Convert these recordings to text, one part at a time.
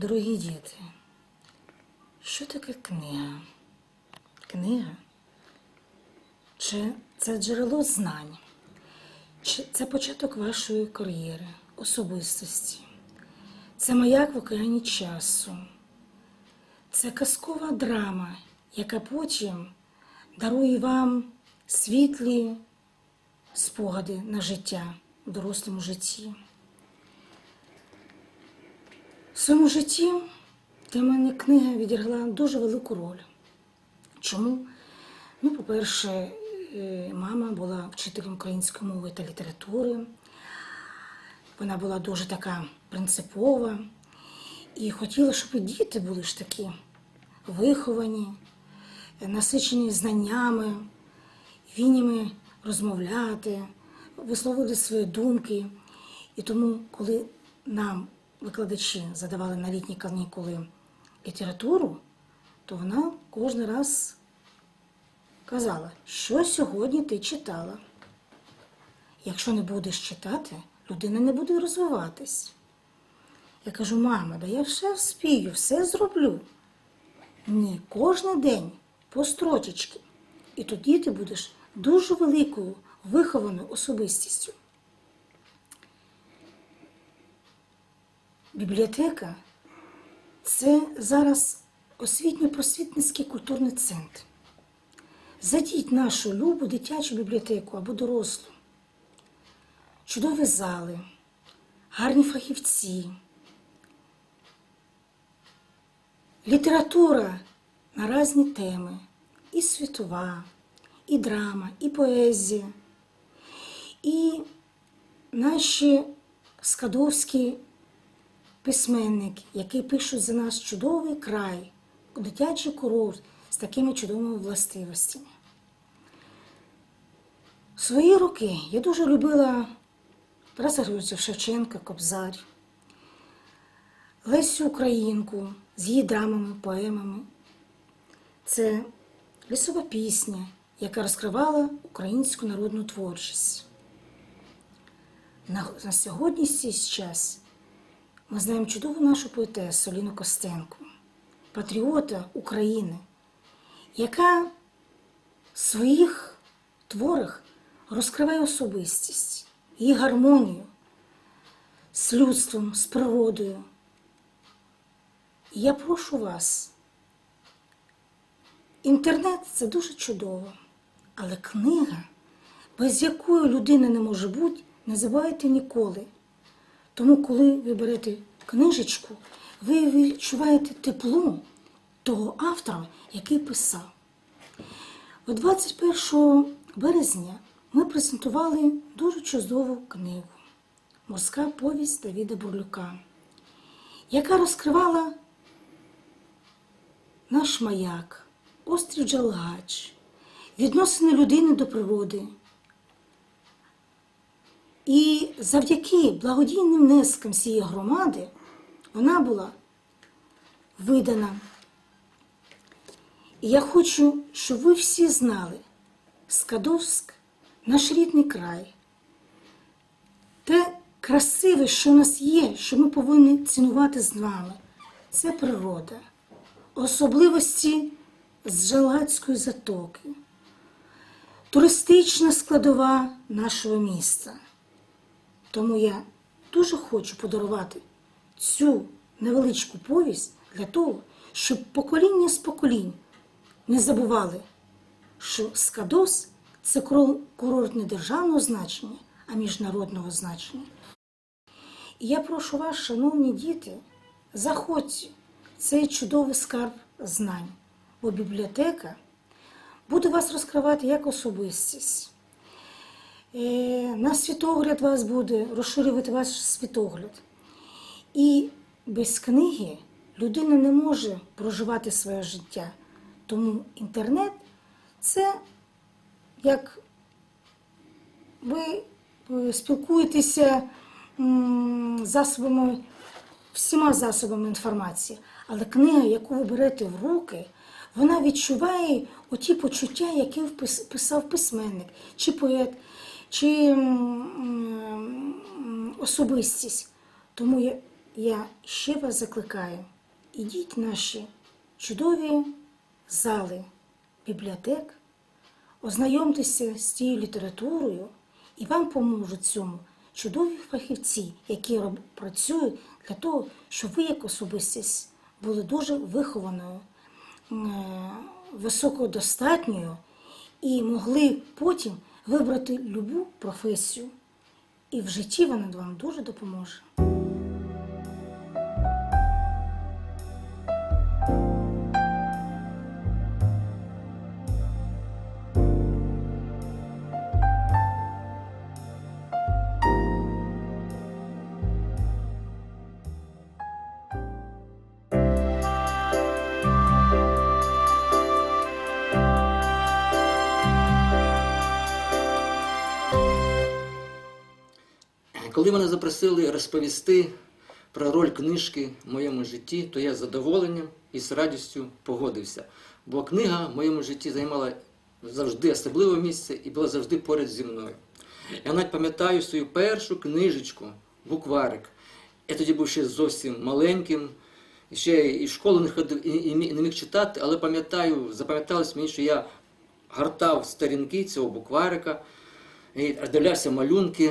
Дорогі діти, що таке книга? Книга? Чи це джерело знань? Чи це початок вашої кар'єри, особистості? Це маяк в океані часу. Це казкова драма, яка потім дарує вам світлі спогади на життя в дорослому житті. В своєму житті для мене книга відіграла дуже велику роль. Чому? Ну, по-перше, е, мама була вчителем української мови та літератури. Вона була дуже така принципова і хотіла, щоб і діти були ж такі виховані, насичені знаннями, вміннями розмовляти, висловлювати свої думки. І тому, коли нам викладачі задавали на літні канікули літературу, то вона кожен раз казала, що сьогодні ти читала. Якщо не будеш читати, людина не буде розвиватись. Я кажу, мама, да я все вспію, все зроблю. Ні, кожен день по строчечки. І тоді ти будеш дуже великою вихованою особистістю. Бібліотека це зараз освітньо-просвітницький культурний центр. Зайдіть нашу любу дитячу бібліотеку або дорослу. Чудові зали, гарні фахівці, література на різні теми, і світова, і драма, і поезія, і наші скадовські письменники, які пишуть за нас чудовий край, дитячий курорт з такими чудовими властивостями. В свої роки я дуже любила Тараса Григоровича Шевченка, Кобзар, Лесю Українку з її драмами, поемами. Це лісова пісня, яка розкривала українську народну творчість. На, на сьогоднішній час ми знаємо чудову нашу поетесу Ліну Костенко, патріота України, яка в своїх творах розкриває особистість, її гармонію з людством, з природою. І я прошу вас, інтернет це дуже чудово, але книга, без якої людина не може бути, не забувайте ніколи. Тому, коли ви берете книжечку, ви відчуваєте тепло того автора, який писав. У 21 березня ми презентували дуже чудову книгу Морська повість Давіда Бурлюка, яка розкривала наш маяк, острів Джалгач, відносини людини до природи. І завдяки благодійним внескам цієї громади вона була видана. І я хочу, щоб ви всі знали, Скадовськ наш рідний край. Те красиве, що в нас є, що ми повинні цінувати з вами, це природа, особливості з Жалацької затоки, туристична складова нашого міста. Тому я дуже хочу подарувати цю невеличку повість для того, щоб покоління з поколінь не забували, що Скадос це курорт не державного значення, а міжнародного значення. І я прошу вас, шановні діти, заходьте цей чудовий скарб знань, бо бібліотека буде вас розкривати як особистість. Е, На світогляд вас буде розширювати ваш світогляд. І без книги людина не може проживати своє життя. Тому інтернет це як ви е, спілкуєтеся засобами, всіма засобами інформації, але книга, яку ви берете в руки, вона відчуває оті почуття, які писав письменник, чи поет, чи особистість. Тому я, я ще вас закликаю, ідіть в наші чудові зали бібліотек, ознайомтеся з тією літературою, і вам поможуть цьому чудові фахівці, які працюють для того, щоб ви як особистість були дуже вихованою, високодостатньою і могли потім вибрати любу професію. І в житті вона вам дуже допоможе. Коли мене запросили розповісти про роль книжки в моєму житті, то я з задоволенням і з радістю погодився. Бо книга в моєму житті займала завжди особливе місце і була завжди поряд зі мною. Я навіть пам'ятаю свою першу книжечку, букварик. Я тоді був ще зовсім маленьким, ще і в школу не ходив, і, не міг читати, але пам'ятаю, запам'яталось мені, що я гортав сторінки цього букварика, і роздивлявся малюнки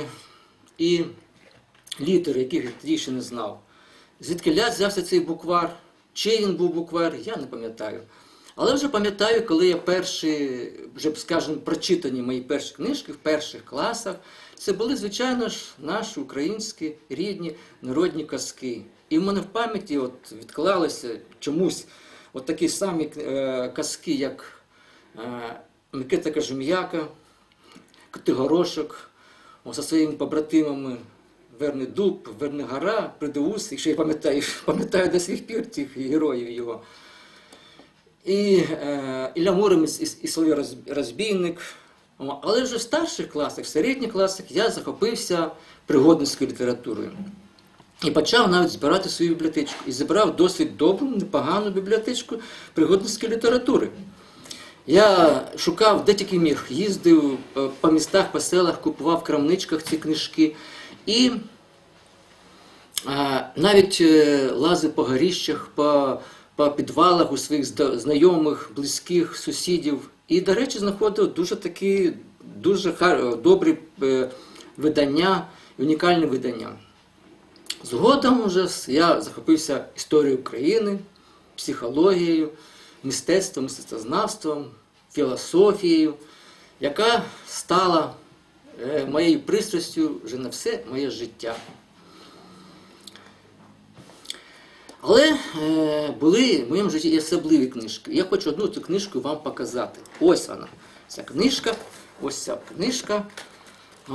і літери, яких я тоді не знав. Звідки ля взявся цей буквар, чий він був буквар, я не пам'ятаю. Але вже пам'ятаю, коли я перші, вже, скажімо, прочитані мої перші книжки в перших класах, це були, звичайно ж, наші українські рідні народні казки. І в мене в пам'яті от відклалися чомусь от такі самі е, казки, як е, Микита Кажум'яка, Котигорошок, зі своїми побратимами Верний Дуб, Верний Гора, Придеус, якщо я пам'ятаю, пам'ятаю до сих пір тих героїв його. І е, Ілля Муромець і, і Соловій Розбійник. Але вже в старших класах, в середніх класах я захопився пригодницькою літературою. І почав навіть збирати свою бібліотечку. І зібрав досить добру, непогану бібліотечку пригодницької літератури. Я шукав, де тільки міг, їздив е, по містах, по селах, купував в крамничках ці книжки. І е, навіть е, лазив по горіщах, по, по підвалах у своїх знайомих, близьких, сусідів. І, до речі, знаходив дуже такі дуже добрі видання, унікальні видання. Згодом вже я захопився історією України, психологією, мистецтвом, мистецтвознавством, філософією, яка стала е, моєю пристрастю вже на все моє життя. Але е, були в моєму житті і особливі книжки. Я хочу одну цю книжку вам показати. Ось вона. Ця книжка, ось ця книжка. Е,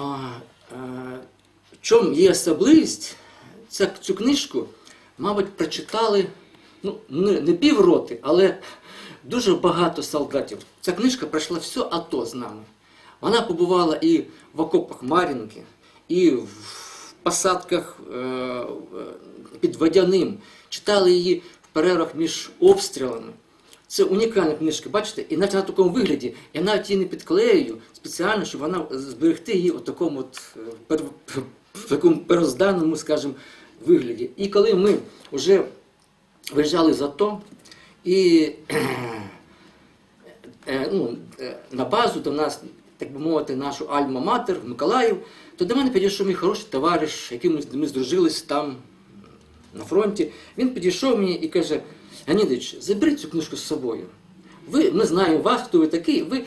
в чому є особливість? Цю книжку, мабуть, прочитали ну, не, не півроти, але дуже багато солдатів. Ця книжка пройшла все АТО з нами. Вона побувала і в окопах Мар'їнки, і в посадках е, е, під Водяним. Читали її в перервах між обстрілами. Це унікальна книжка, бачите? І навіть на такому вигляді я навіть її не підклею спеціально, щоб вона зберегти її у такому от, е, пер, в такому перозданому, скажімо, вигляді. І коли ми вже виїжджали з АТО і е, ну, е, на базу до нас, так би мовити, нашу Альма-Матер в Миколаїв, то до мене підійшов мій хороший товариш, яким ми, здружились там на фронті. Він підійшов мені і каже: Ганідович, заберіть цю книжку з собою. Ви, ми знаємо вас, хто ви такий, ви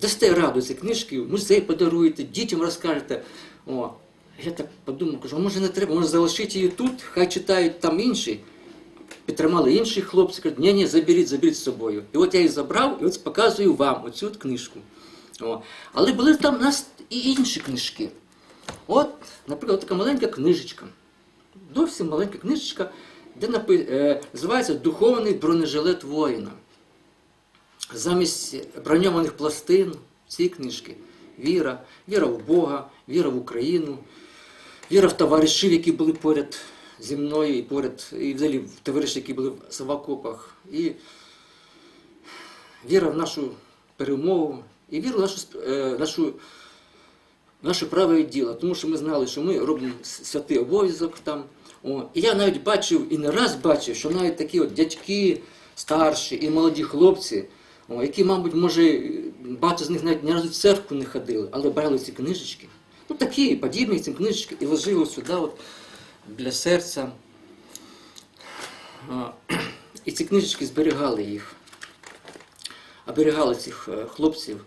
дасте раду ці книжки, в музей подаруєте, дітям розкажете. О. Я так подумав, кажу, а може не треба, може залишити її тут, хай читають там інші. Підтримали інші хлопці, кажуть, ні, ні, заберіть, заберіть з собою. І от я її забрав і от показую вам оцю от книжку. О. Але були там у нас і інші книжки. От, наприклад, така маленька книжечка. Зовсім маленька книжечка, де напи... е, називається Духовний бронежилет воїна. Замість броньованих пластин ці книжки віра, віра в Бога, віра в Україну, віра в товаришів, які були поряд зі мною, і поряд, і взагалі товариші, які були в окопах, і віра в нашу перемогу, і віра в нашу, е, нашу, наше праве діло. Тому що ми знали, що ми робимо святий обов'язок там. О, і я навіть бачив і не раз бачив, що навіть такі от дядьки старші і молоді хлопці, які, мабуть, може, багато з них навіть ні разу в церкву не ходили, але брали ці книжечки. Ну такі подібні ці книжечки і ложили сюди от, для серця. І ці книжечки зберігали їх, оберігали цих е, хлопців.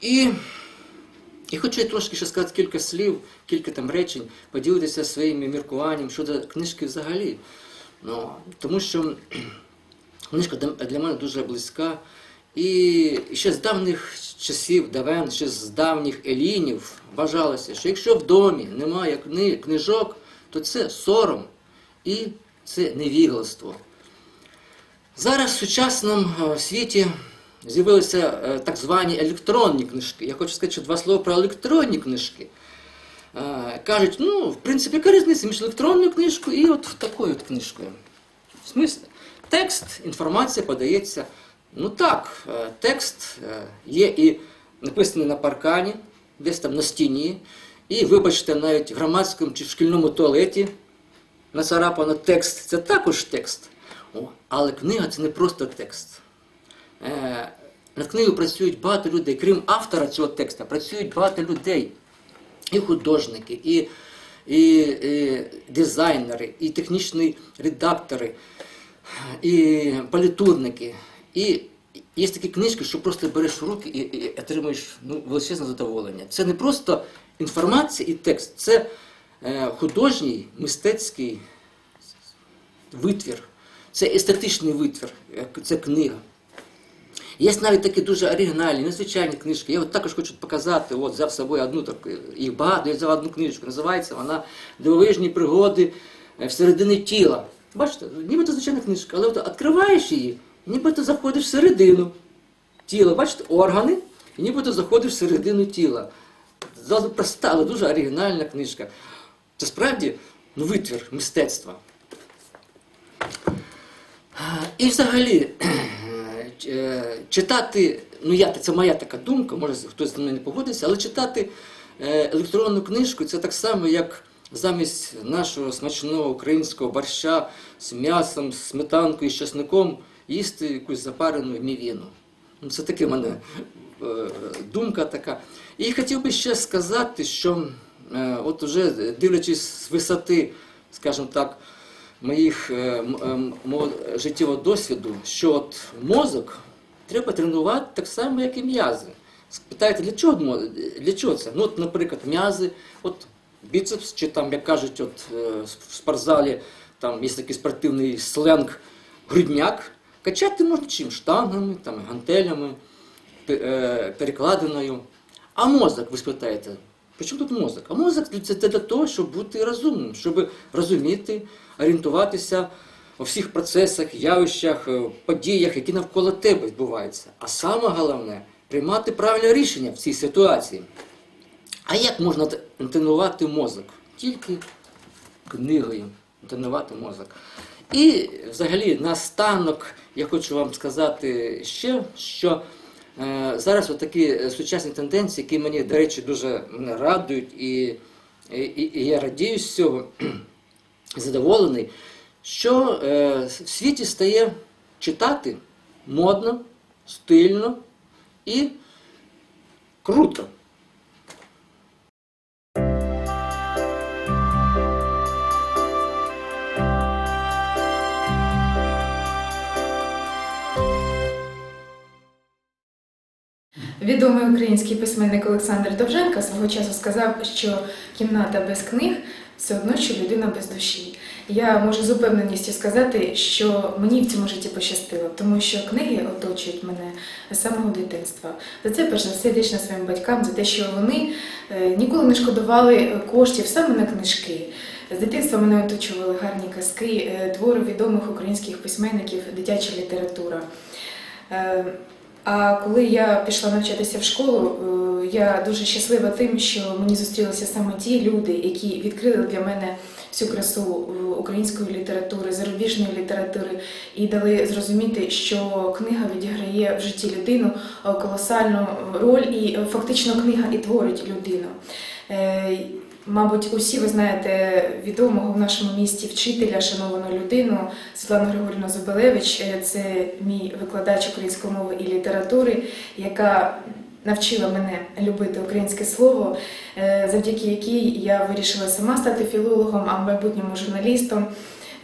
І, і хочу я трошки ще сказати кілька слів, кілька там речень, поділитися своїм міркуванням щодо книжки взагалі. Ну, тому що книжка для- для мене дуже близька. І ще з давніх часів, давен, ще з давніх елінів вважалося, що якщо в домі немає книжок, то це сором і це невігластво. Зараз в сучасному е, світі з'явилися е, так звані електронні книжки. Я хочу сказати, два слова про електронні книжки. Е, Кажуть, ну, в принципі, яка різниця між електронною книжкою і от такою от книжкою. В смислі, текст, інформація подається. Ну так, текст є і написаний на паркані, десь там на стіні, і, вибачте, навіть в громадському чи в шкільному туалеті нацарапано текст, це також текст. О, але книга це не просто текст. Е, над книгою працюють багато людей, крім автора цього текста, працюють багато людей. І художники, і, і, і дизайнери, і технічні редактори, і політурники. І є такі книжки, що просто береш в руки і, і отримуєш ну, величезне задоволення. Це не просто інформація і текст, це е, художній мистецький витвір, це естетичний витвір, це книга. Є навіть такі дуже оригінальні, незвичайні книжки. Я от також хочу показати, от взяв з собою одну таку, їх багато, я взяв одну книжку, називається вона Дивовижні пригоди е, всередині тіла. Бачите, нібито звичайна книжка, але от відкриваєш її, нібито заходиш всередину тіла, бачите, органи, і нібито заходиш всередину тіла. Зразу проста, але дуже оригінальна книжка. Це справді ну, витвір мистецтва. І взагалі, е, читати, ну я, це моя така думка, може хтось з мене не погодиться, але читати е, електронну книжку це так само, як замість нашого смачного українського борща з м'ясом, з сметанкою, з часником їсти якусь запарену мівіну. Ну, Це таке мене думка така. І хотів би ще сказати, що е, от уже дивлячись з висоти, скажімо так, моїх е, мого життєвого досвіду, що от мозок треба тренувати так само, як і м'язи. Спитаєте, для чого, для чого це? Ну, от, наприклад, м'язи, от біцепс, чи там, як кажуть, от, е, в спортзалі там є такий спортивний сленг грудняк. Качати можна чим? Штангами, там, гантелями, е. А мозок, ви спитаєте, при чому тут мозок? А мозок це для того, щоб бути розумним, щоб розуміти, орієнтуватися у всіх процесах, явищах, е, подіях, які навколо тебе відбуваються. А саме головне приймати правильне рішення в цій ситуації. А як можна тренувати мозок? Тільки книгою тренувати мозок. І взагалі наостанок я хочу вам сказати ще, що зараз от такі е, сучасні тенденції, які мені, до речі, дуже радують, і, і, і я радію з цього, задоволений, що е, в світі стає читати модно, стильно і круто. Відомий український письменник Олександр Довженко свого часу сказав, що кімната без книг все одно, що людина без душі. Я можу з упевненістю сказати, що мені в цьому житті пощастило, тому що книги оточують мене з самого дитинства. За це перш за все вдячна своїм батькам за те, що вони е, ніколи не шкодували коштів саме на книжки. З дитинства мене оточували гарні казки, е, твори відомих українських письменників, дитяча література. А коли я пішла навчатися в школу, е, я дуже щаслива тим, що мені зустрілися саме ті люди, які відкрили для мене всю красу е, української літератури, зарубіжної літератури, і дали зрозуміти, що книга відіграє в житті людину е, колосальну роль, і фактично книга і творить людину. Мабуть, усі ви знаєте відомого в нашому місті вчителя, шановану людину Світлану Григорівну Забелевич. Е, Це мій викладач української мови і літератури, яка навчила мене любити українське слово, е, завдяки якій я вирішила сама стати філологом, а в майбутньому журналістом.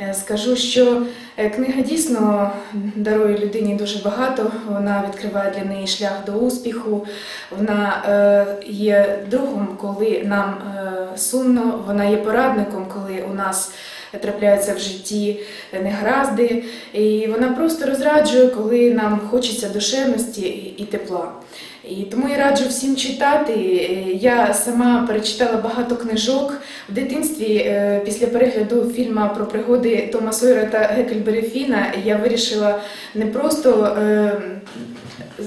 Е, Скажу, що е, книга дійсно дарує людині дуже багато. Вона відкриває для неї шлях до успіху. Вона е, є другом, коли нам сумно. Вона є порадником, коли у нас трапляються в житті негаразди. І вона просто розраджує, коли нам хочеться душевності і тепла. І тому я раджу всім читати. Е, Я сама перечитала багато книжок в дитинстві. е, Після перегляду фільму про пригоди Тома Сойера та Геккельбері Фіна я вирішила не просто е,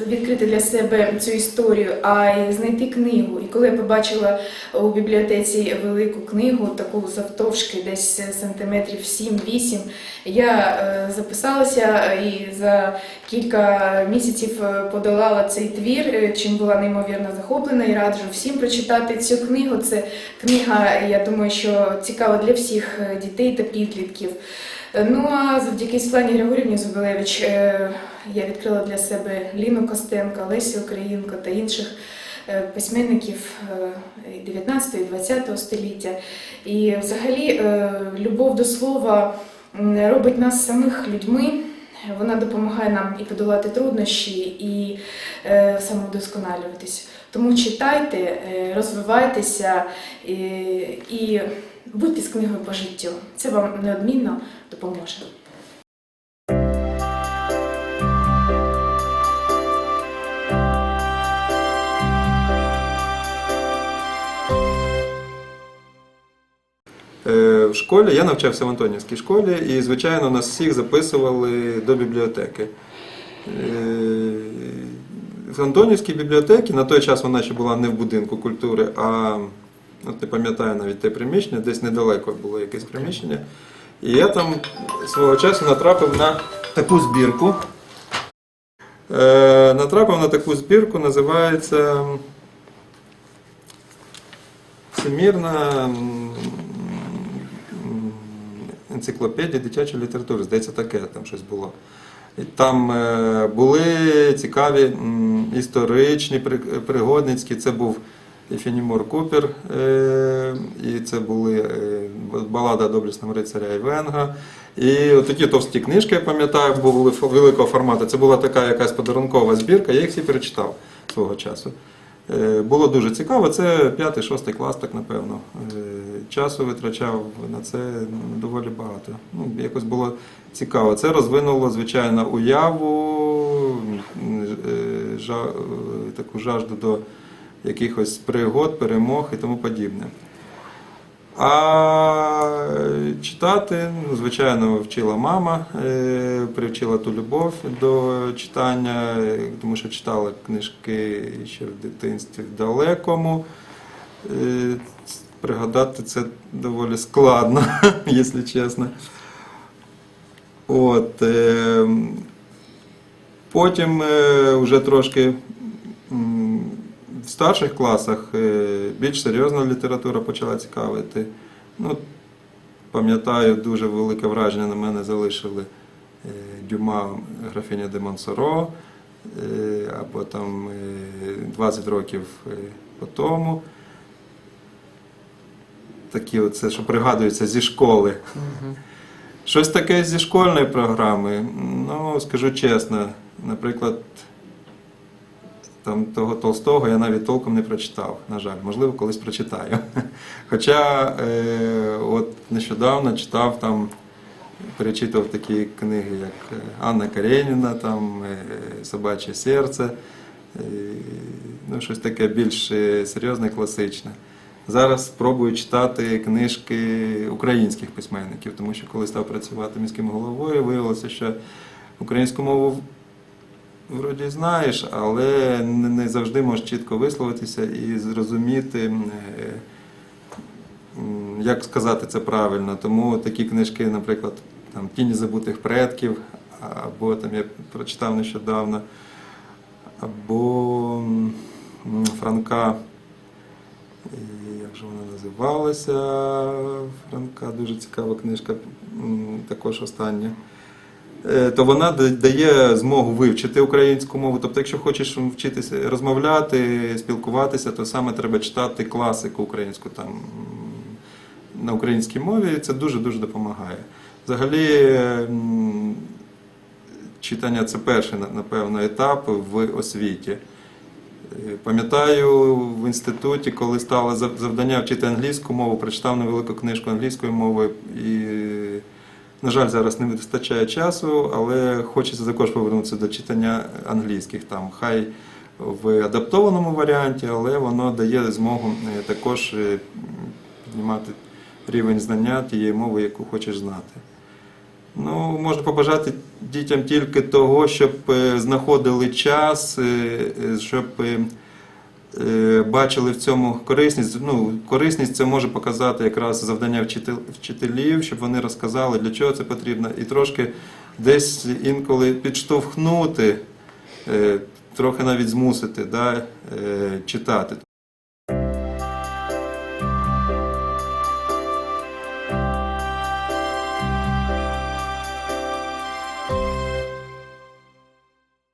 відкрити для себе цю історію, а й знайти книгу. І коли я побачила у бібліотеці велику книгу, таку завтовшки, десь сантиметрів 7-8, я записалася і за кілька місяців подолала цей твір, чим була неймовірно захоплена і раджу всім прочитати цю книгу. Це книга, я думаю, що цікава для всіх е, дітей та підлітків. Е, Ну а завдяки Світлані Григорівні Зубилевич е, я відкрила для себе Ліну Костенка, Лесю Українко та інших письменників е, 19 і 20 століття. І взагалі любов до слова робить нас самих людьми. Вона допомагає нам і подолати труднощі, і е, самовдосконалюватись. Тому читайте, е, розвивайтеся і, і будьте з книгою по життю. Це вам неодмінно допоможе. Е, В школі я навчався в Антонівській школі, і, звичайно, нас всіх записували до бібліотеки. Е, В Антонівській бібліотеці на той час вона ще була не в будинку культури, а от не пам'ятаю навіть те приміщення, десь недалеко було якесь приміщення. І я там свого часу натрапив на таку збірку. Е, Натрапив на таку збірку, називається Всемірна енциклопедія дитячої літератури, здається, таке там щось було. І там е, були цікаві історичні, при- пригодницькі. Це був Фенімор Купер, е, і це були е, балада доблесного рицаря Івенга. І такі товсті книжки, я пам'ятаю, були великого формату. Це була така якась подарункова збірка, я їх всі перечитав свого часу. Е, Було дуже цікаво, це 5-6 клас, так напевно. Е, Часу витрачав на це ну, доволі багато. Ну, якось було цікаво. Це розвинуло, звичайно, уяву, е, жа- таку жажду до якихось пригод, перемог і тому подібне. А читати, ну, звичайно, вчила мама, е, привчила ту любов до читання, е, тому що читала книжки ще в дитинстві в далекому. Е, Пригадати це доволі складно, якщо чесно. От, е, потім е, вже трошки старших класах е, більш серйозна література почала цікавити. Ну, пам'ятаю, дуже велике враження на мене залишили е, Дюма графіня де Монсоро, е, або там е, 20 років по тому. Такі оце, що пригадується зі школи. Щось таке зі школьної програми. Ну, скажу чесно, наприклад, там того Толстого я навіть толком не прочитав, на жаль, можливо, колись прочитаю. Хоча е, от нещодавно читав там, перечитав такі книги, як е, Анна Кареніна, там е, Собаче серце, е, ну, щось таке більш е, серйозне, класичне. Зараз спробую читати книжки українських письменників, тому що коли став працювати міським головою, виявилося, що українську мову вроді знаєш, але не завжди можеш чітко висловитися і зрозуміти, е, як сказати це правильно. Тому такі книжки, наприклад, там Тіні забутих предків, або там я прочитав нещодавно, або Франка як же вона називалася? Франка, дуже цікава книжка, також остання. Е, То вона дає змогу вивчити українську мову. Тобто, якщо хочеш вчитися розмовляти, спілкуватися, то саме треба читати класику українську там на українській мові. Це дуже дуже допомагає. Взагалі, читання це перший, напевно, етап в освіті. Е, Пам'ятаю в інституті, коли стало завдання вчити англійську мову, прочитав невелику книжку англійської мови і, на жаль, зараз не вистачає часу, але хочеться також повернутися до читання англійських там. Хай в адаптованому варіанті, але воно дає змогу е, також е, піднімати рівень знання тієї мови, яку хочеш знати. Ну, можна побажати дітям тільки того, щоб е, знаходили час, щоб бачили в цьому корисність. Ну, корисність це може показати якраз завдання вчителів, щоб вони розказали, для чого це потрібно, і трошки десь інколи підштовхнути, е, трохи навіть змусити да, е, читати.